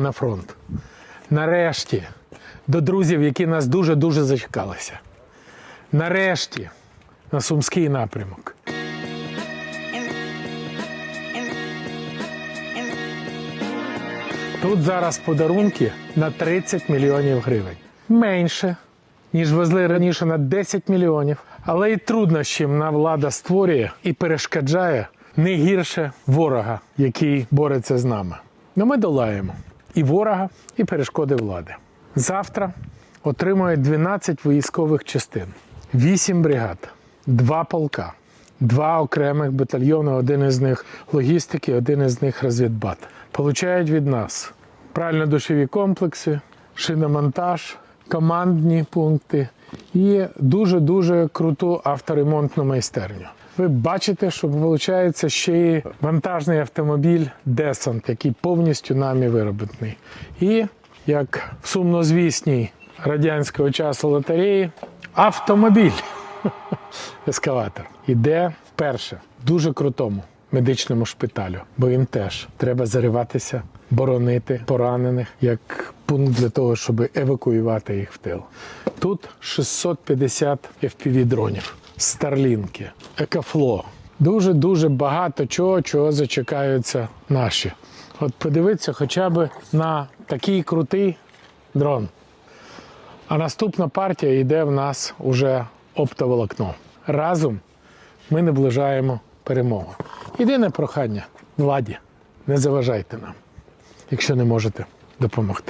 на фронт. Нарешті до друзів, які нас дуже-дуже зачекалися. Нарешті на Сумський напрямок. Тут зараз подарунки на 30 мільйонів гривень. Менше, ніж везли раніше на 10 мільйонів. Але і труднощів на влада створює і перешкоджає не гірше ворога, який бореться з нами. Ну ми долаємо і ворога, і перешкоди влади. Завтра отримує 12 військових частин, 8 бригад, 2 полка, два окремих батальйони, один із них логістики, один із них розвідбат. Получають від нас прально-душові комплекси, шиномонтаж, командні пункти і дуже-дуже круту авторемонтну майстерню. Ви бачите, що виходить ще й вантажний автомобіль Десант, який повністю нами вироблений. І як в сумнозвісній радянського часу лотереї, автомобіль ескаватор іде вперше дуже крутому медичному шпиталю, бо їм теж треба зариватися, боронити поранених як пункт для того, щоб евакуювати їх в тил. Тут 650 fpv дронів, старлінки, екафло. Дуже дуже багато чого, чого зачекаються наші. От подивіться хоча б на такий крутий дрон. А наступна партія йде в нас уже оптоволокно. Разом ми наближаємо перемогу. Єдине прохання владі, не заважайте нам, якщо не можете допомогти.